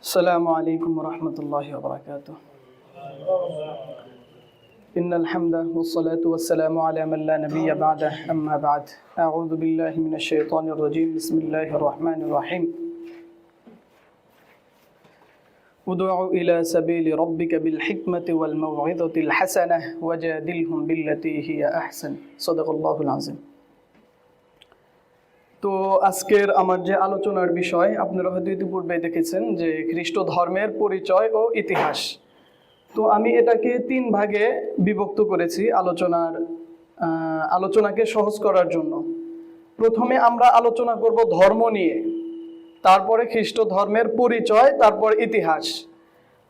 السلام عليكم ورحمة الله وبركاته. إن الحمد والصلاة والسلام على من لا نبي بعده. أما بعد أعوذ بالله من الشيطان الرجيم. بسم الله الرحمن الرحيم. ادع إلى سبيل ربك بالحكمة والموعظة الحسنة وجادلهم بالتي هي أحسن. صدق الله العظيم. তো আজকের আমার যে আলোচনার বিষয়, আপনারা হয়তো ইতিপূর্বে দেখেছেন যে খ্রিস্ট ধর্মের পরিচয় ও ইতিহাস। তো আমি এটাকে তিন ভাগে বিভক্ত করেছি আলোচনার আলোচনাকে সহজ করার জন্য। প্রথমে আমরা আলোচনা করব ধর্ম নিয়ে, তারপরে খ্রিস্ট ধর্মের পরিচয়, তারপর ইতিহাস।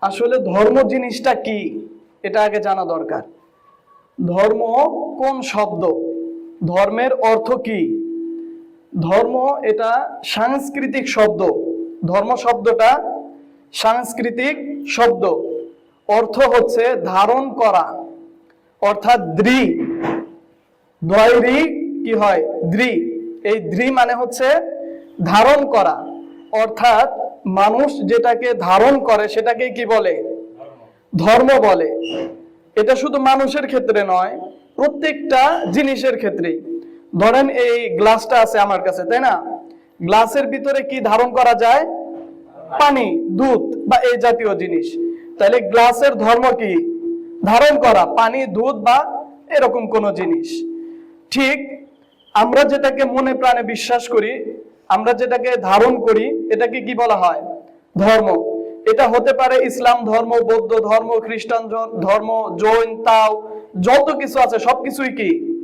আসলে ধর্ম জিনিসটা কি, এটা আগে জানা দরকার। ধর্ম কোন শব্দ, ধর্মের অর্থ কি ধর্ম এটা সাংস্কৃতিক শব্দ। ধর্ম শব্দটা সাংস্কৃতিক শব্দ। অর্থ হচ্ছে ধারণ করা। অর্থাৎ দ্রি। দয়রি কি হয়? দ্রি। এই দ্রি মানে হচ্ছে ধারণ করা। অর্থাৎ মানুষ যেটাকে ধারণ করে সেটাকে কি বলে? ধর্ম বলে। এটা শুধু মানুষের ক্ষেত্রে নয়, প্রত্যেকটা জিনিসের ক্ষেত্রেই। ধরেন এই গ্লাসটা আছে আমার কাছে, তাই না? গ্লাসের ভিতরে কি ধারণ করা যায়? পানি, দুধ বা এই জাতীয় জিনিস। তাহলে গ্লাসের ধর্ম কি? ধারণ করা, পানি, দুধ বা এরকম কোন জিনিস। ঠিক আমরা যেটাকে মনে প্রাণে বিশ্বাস করি, আমরা যেটাকে ধারণ করি, এটাকে কি বলা হয়? ধর্ম। এটা হতে পারে ইসলাম ধর্ম, বৌদ্ধ ধর্ম, খ্রিস্টান ধর্ম, জৈন, তাও, যত কিছু আছে, সবকিছুই কি?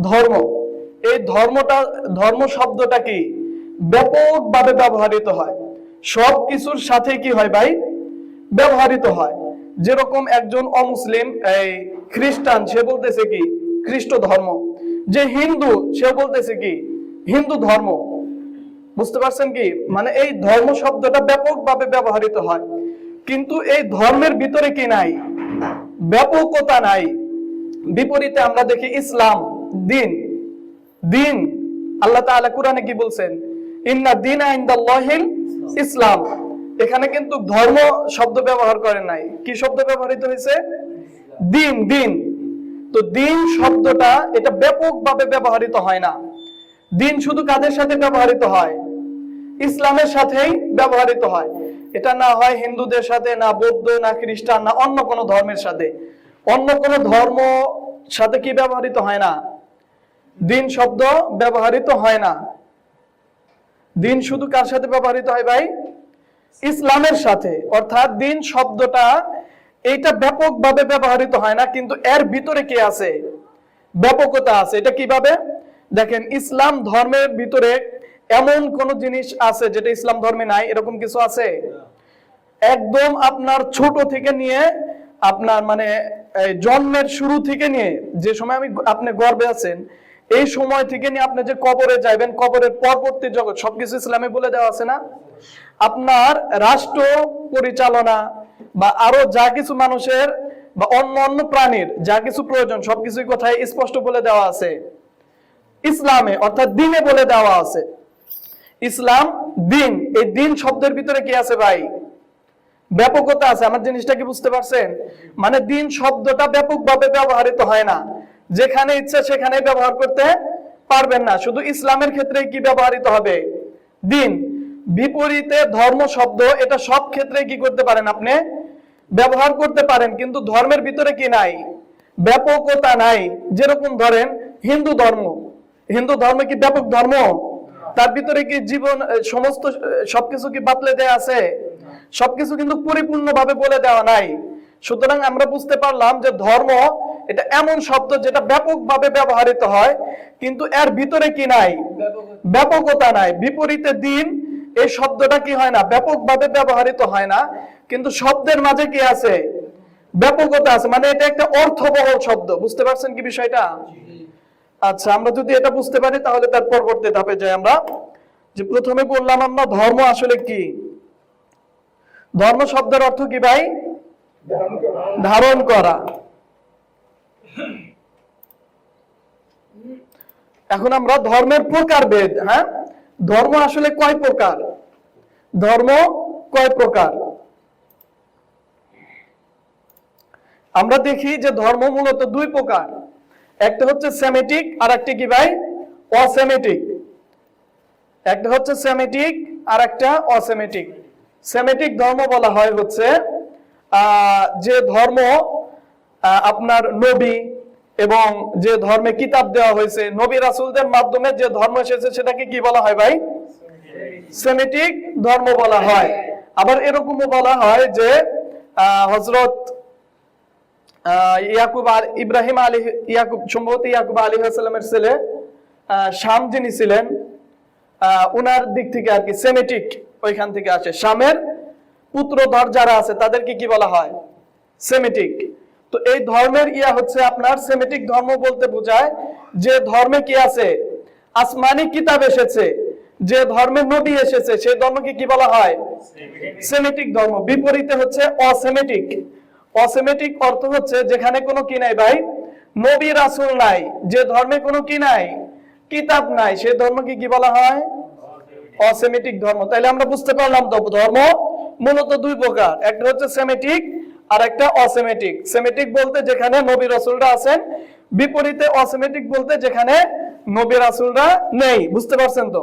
ধর্ম। এই ধর্মটা, ধর্ম শব্দটা কি? ব্যাপকভাবে ব্যবহৃত হয়। সব কিছুর সাথে কি হয় ভাই? ব্যবহৃত হয়। যেরকম একজন অমুসলিম, এই খ্রিস্টান, সে বলতেছে কি? খ্রিস্ট ধর্ম। যে হিন্দু সে বলতেছে কি? হিন্দু ধর্ম। বুঝতে পারছেন কি? মানে এই ধর্ম শব্দটা ব্যাপকভাবে ব্যবহৃত হয়। কিন্তু এই ধর্মের ভিতরে কি নাই? ব্যাপকতা নাই। বিপরীতে আমরা দেখি ইসলাম, দিন। দিন। আল্লাহ তাআলা কোরআনে কি বলছেন? ইন্না দিন ইনদাল্লাহিল ইসলাম। এখানে কিন্তু ধর্ম শব্দ ব্যবহার করে নাই। কি শব্দ ব্যবহৃত হয়েছে? দিন দিন। তো দিন শব্দটা এটা ব্যাপকভাবে ব্যবহৃত হয় না। দিন শুধু কাদের সাথে ব্যবহৃত হয়? ইসলামের সাথেই ব্যবহৃত হয়। এটা না হয় হিন্দুদের সাথে, না বৌদ্ধ, না খ্রিস্টান, না অন্য কোনো ধর্মের সাথে। অন্য কোনো ধর্ম সাথে কি ব্যবহৃত হয় না? দিন শব্দ ব্যবহৃত হয় না। দিন শুধু কার সাথে ব্যবহৃত হয় ভাই? ইসলামের সাথে। অর্থাৎ দিন শব্দটা এইটা ব্যাপকভাবে ব্যবহৃত হয় না, কিন্তু এর ভিতরে কি আছে? ব্যাপকতা আছে। এটা কীভাবে? দেখেন, ইসলাম ধর্মের ভিতরে এমন কোন জিনিস আছে যেটা ইসলাম ধর্মে নাই? এরকম কিছু আছে? একদম আপনার ছোট থেকে নিয়ে আপনার মানে জন্মের শুরু থেকে নিয়ে, যে সময় আমি আপনি গর্বে আছেন এই সময় থেকে নিয়ে আপনি যে কবরে যাইবেন, কবরের পরবর্তী জগৎ, সবকিছু ইসলামে বলে দেওয়া আছে না? আপনার রাষ্ট্র পরিচালনা বা আরও যা কিছু মানুষের বা অন্য অন্য প্রাণীর যা কিছু প্রয়োজন সবকিছুই কোথায় স্পষ্ট বলে দেওয়া আছে। ইসলামে, অর্থাৎ দিনে বলে দেওয়া আছে। ইসলাম, দিন, এই দিন শব্দের ভিতরে কি আছে ভাই? ব্যাপকতা আছে, আমার জিনিসটা কি বুঝতে পারছেন? মানে দিন শব্দটা ব্যাপকভাবে ব্যবহৃত হয় না। যেখানে ইচ্ছা সেখানে ব্যবহার করতে পারবেন না। শুধু ইসলামের ক্ষেত্রে কি ব্যবহৃত হবে? দিন। বিপরীতে ধর্ম শব্দ, এটা সব ক্ষেত্রে কি করতে পারেন আপনি? ব্যবহার করতে পারেন, কিন্তু ধর্মের ভিতরে কি নাই? ব্যাপকতা নাই। যেরকম ধরেন, হিন্দু ধর্ম। হিন্দু ধর্ম কি ব্যাপক ধর্ম? তার ভিতরে কি জীবন সমস্ত সবকিছু কি বাতলে দেয়া আছে? সবকিছু কিন্তু পরিপূর্ণভাবে বলে দেওয়া নাই। সুতরাং আমরা বুঝতে পারলাম যে ধর্ম এটা এমন শব্দ যেটা ব্যাপকভাবে ব্যবহৃত হয়, কিন্তু এর ভিতরে কি নাই? ব্যাপকতা নাই। বিপরীতে দিন, এই শব্দটা কি হয় না? ব্যাপকভাবে ব্যবহৃত হয় না। কিন্তু শব্দের মাঝে কি আছে? ব্যাপকতা আছে। মানে এটা একটা অর্থবহ শব্দ। বুঝতে পারছেন কি বিষয়টা? আচ্ছা আমরা যদি এটা বুঝতে পারি, তাহলে তার পরবর্তী ধাপে যাই আমরা। যে প্রথমে বললাম আমরা, ধর্ম আসলে কি? ধর্ম শব্দের অর্থ কি ভাই? ধারণ করা। এখন আমরা ধর্মের প্রকারভেদ হ্যাঁ? ধর্ম আসলে কয় প্রকার? ধর্ম কয় প্রকার? আমরা দেখি যে ধর্ম মূলত দুই প্রকার। একটা হচ্ছে সেমেটিক আর একটা কি ভাই? অসেমেটিক। একটা হচ্ছে সেমেটিক আর একটা অসেমেটিক। সেমেটিক ধর্ম বলা হয় হচ্ছে যে ধর্ম আপনার নবী এবং যে ধর্মে কিতাব দেওয়া হয়েছে, নবী রাসুলদের মাধ্যমে যে ধর্ম এসেছে সেটাকে কি বলা হয় ভাই? সেমেটিক ধর্ম বলা হয়। আবার এরকমও বলা হয় যে হজরত ইয়াকুব আল, ইব্রাহিম আলী, ইয়াকুব, সম্ভবত ইয়াকুব আলী সাল্লামের ছেলে শাম যিনি ছিলেন উনার দিক থেকে আর কি সেমেটিক ওইখান থেকে আসে। শামের পুত্রধর যারা আছে তাদেরকে কি বলা হয়? সেমেটিক তো এই ধর্মের ইয়া হচ্ছে আপনার সেমেটিক ধর্ম বলতে বোঝায় যে ধর্মে কি আছে? আসমানি কিতাব এসেছে, যে ধর্মে নবী এসেছে, সেই ধর্মকে কি বলা হয়? সেমেটিক ধর্ম। বিপরীতে হচ্ছে অসেমেটিক। অসেমেটিক অর্থ হচ্ছে যেখানে কোনো কি নাই ভাই? নবী রাসূল নাই। যে ধর্মে কোনো কি নাই? কিতাব নাই। সেই ধর্মকে কি বলা হয়? অসেমেটিক ধর্ম। তাইলে আমরা বুঝতে পারলাম তো ধর্ম মূলত দুই প্রকার। একটা হচ্ছে সেমেটিক আর একটা অসেমেটিক। সেমেটিক বলতে যেখানে নবী রাসুলরা আছেন, বিপরীতে অসেমেটিক বলতে যেখানে নবী রাসুলরা নেই। বুঝতে পারছেন তো?